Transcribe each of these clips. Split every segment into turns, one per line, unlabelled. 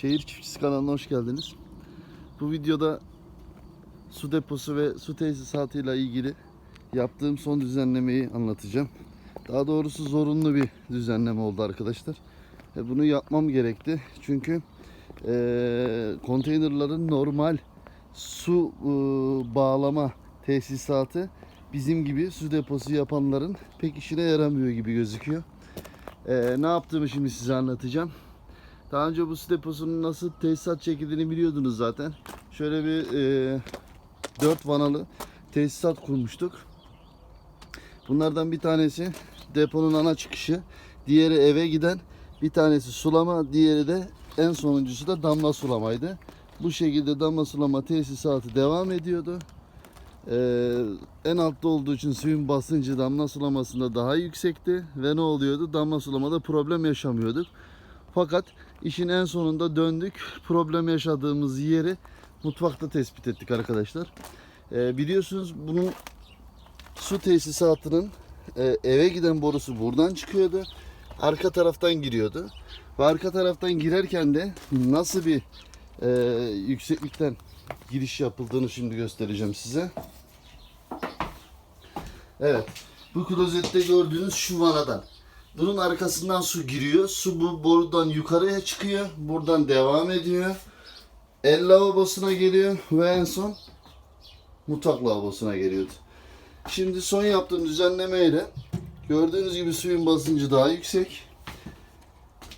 Şehir Çiftçisi kanalına hoş geldiniz. Bu videoda su deposu ve su tesisatıyla ilgili yaptığım son düzenlemeyi anlatacağım. Daha doğrusu zorunlu bir düzenleme oldu arkadaşlar. E, Bunu yapmam gerekti. Çünkü e, konteynerların normal su e, bağlama tesisatı bizim gibi su deposu yapanların pek işine yaramıyor gibi gözüküyor. E, ne yaptığımı şimdi size anlatacağım. Daha önce bu su deposunun nasıl tesisat çekildiğini biliyordunuz zaten. Şöyle bir e, 4 vanalı tesisat kurmuştuk. Bunlardan bir tanesi deponun ana çıkışı, diğeri eve giden, bir tanesi sulama, diğeri de en sonuncusu da damla sulamaydı. Bu şekilde damla sulama tesisatı devam ediyordu. Ee, en altta olduğu için suyun basıncı damla sulamasında daha yüksekti ve ne oluyordu? Damla sulamada problem yaşamıyorduk. Fakat işin en sonunda döndük. Problem yaşadığımız yeri mutfakta tespit ettik arkadaşlar. Ee, biliyorsunuz bunun su tesisatının e, eve giden borusu buradan çıkıyordu. Arka taraftan giriyordu. Ve arka taraftan girerken de nasıl bir e, yükseklikten giriş yapıldığını şimdi göstereceğim size. Evet. Bu klozette gördüğünüz şu vanadan. Bunun arkasından su giriyor. Su bu borudan yukarıya çıkıyor. Buradan devam ediyor. El lavabosuna geliyor ve en son mutfak lavabosuna geliyordu. Şimdi son yaptığım düzenlemeyle gördüğünüz gibi suyun basıncı daha yüksek.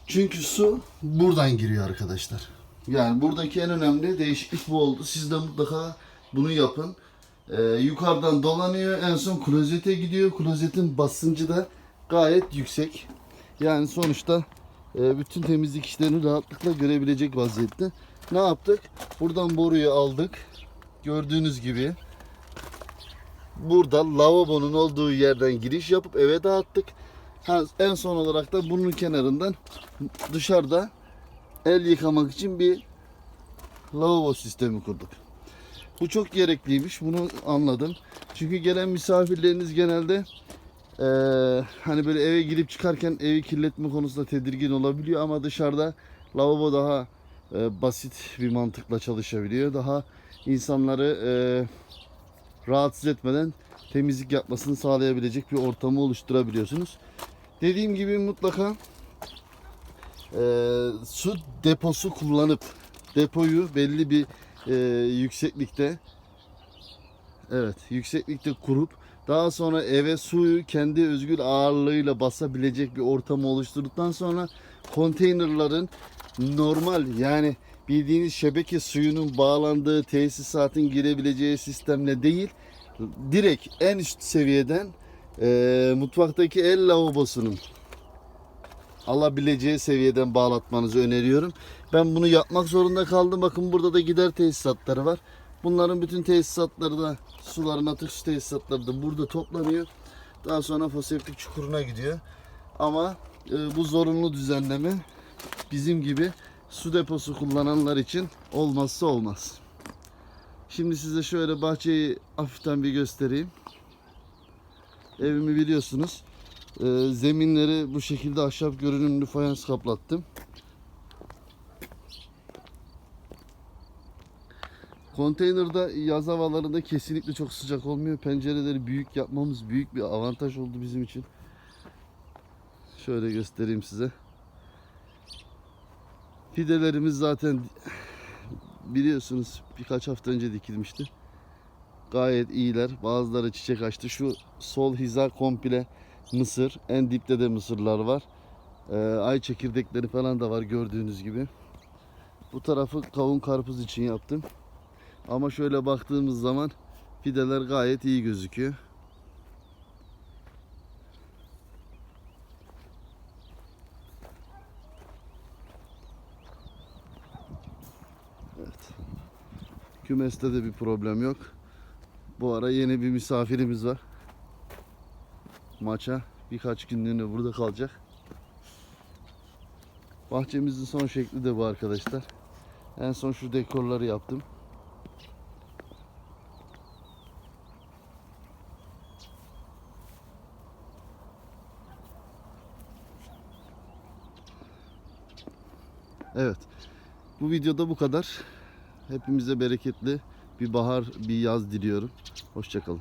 Çünkü su buradan giriyor arkadaşlar. Yani buradaki en önemli değişiklik bu oldu. Siz de mutlaka bunu yapın. Ee, yukarıdan dolanıyor. En son klozete gidiyor. Klozetin basıncı da gayet yüksek. Yani sonuçta e, bütün temizlik işlerini rahatlıkla görebilecek vaziyette. Ne yaptık? Buradan boruyu aldık. Gördüğünüz gibi burada lavabonun olduğu yerden giriş yapıp eve dağıttık. Ha, en son olarak da bunun kenarından dışarıda el yıkamak için bir lavabo sistemi kurduk. Bu çok gerekliymiş. Bunu anladım. Çünkü gelen misafirleriniz genelde eee, hani böyle eve girip çıkarken evi kirletme konusunda tedirgin olabiliyor ama dışarıda lavabo daha eee, basit bir mantıkla çalışabiliyor. Daha insanları eee, rahatsız etmeden temizlik yapmasını sağlayabilecek bir ortamı oluşturabiliyorsunuz. Dediğim gibi mutlaka eee, su deposu kullanıp depoyu belli bir eee, yükseklikte evet yükseklikte kurup daha sonra eve suyu kendi özgür ağırlığıyla basabilecek bir ortamı oluşturduktan sonra konteynerların normal yani bildiğiniz şebeke suyunun bağlandığı tesisatın girebileceği sistemle değil direkt en üst seviyeden eee, mutfaktaki el lavabosunun alabileceği seviyeden bağlatmanızı öneriyorum. Ben bunu yapmak zorunda kaldım. Bakın burada da gider tesisatları var. Bunların bütün tesisatları da suların atık tesisatları da burada toplanıyor. Daha sonra foseptik çukuruna gidiyor. Ama e, bu zorunlu düzenleme bizim gibi su deposu kullananlar için olmazsa olmaz. Şimdi size şöyle bahçeyi hafiften bir göstereyim. Evimi biliyorsunuz. Ee, zeminleri bu şekilde ahşap görünümlü fayans kaplattım. Konteynerda yaz havalarında kesinlikle çok sıcak olmuyor. Pencereleri büyük yapmamız büyük bir avantaj oldu bizim için. Şöyle göstereyim size. Fidelerimiz zaten biliyorsunuz birkaç hafta önce dikilmişti. Gayet iyiler. Bazıları çiçek açtı. Şu sol hiza komple mısır. En dipte de mısırlar var. Ee, ay çekirdekleri falan da var gördüğünüz gibi. Bu tarafı kavun karpuz için yaptım. Ama şöyle baktığımız zaman fideler gayet iyi gözüküyor. Evet. Kümeste de bir problem yok. Bu ara yeni bir misafirimiz var maça birkaç günlüğüne burada kalacak. Bahçemizin son şekli de bu arkadaşlar. En son şu dekorları yaptım. Evet. Bu videoda bu kadar. Hepimize bereketli bir bahar, bir yaz diliyorum. Hoşçakalın.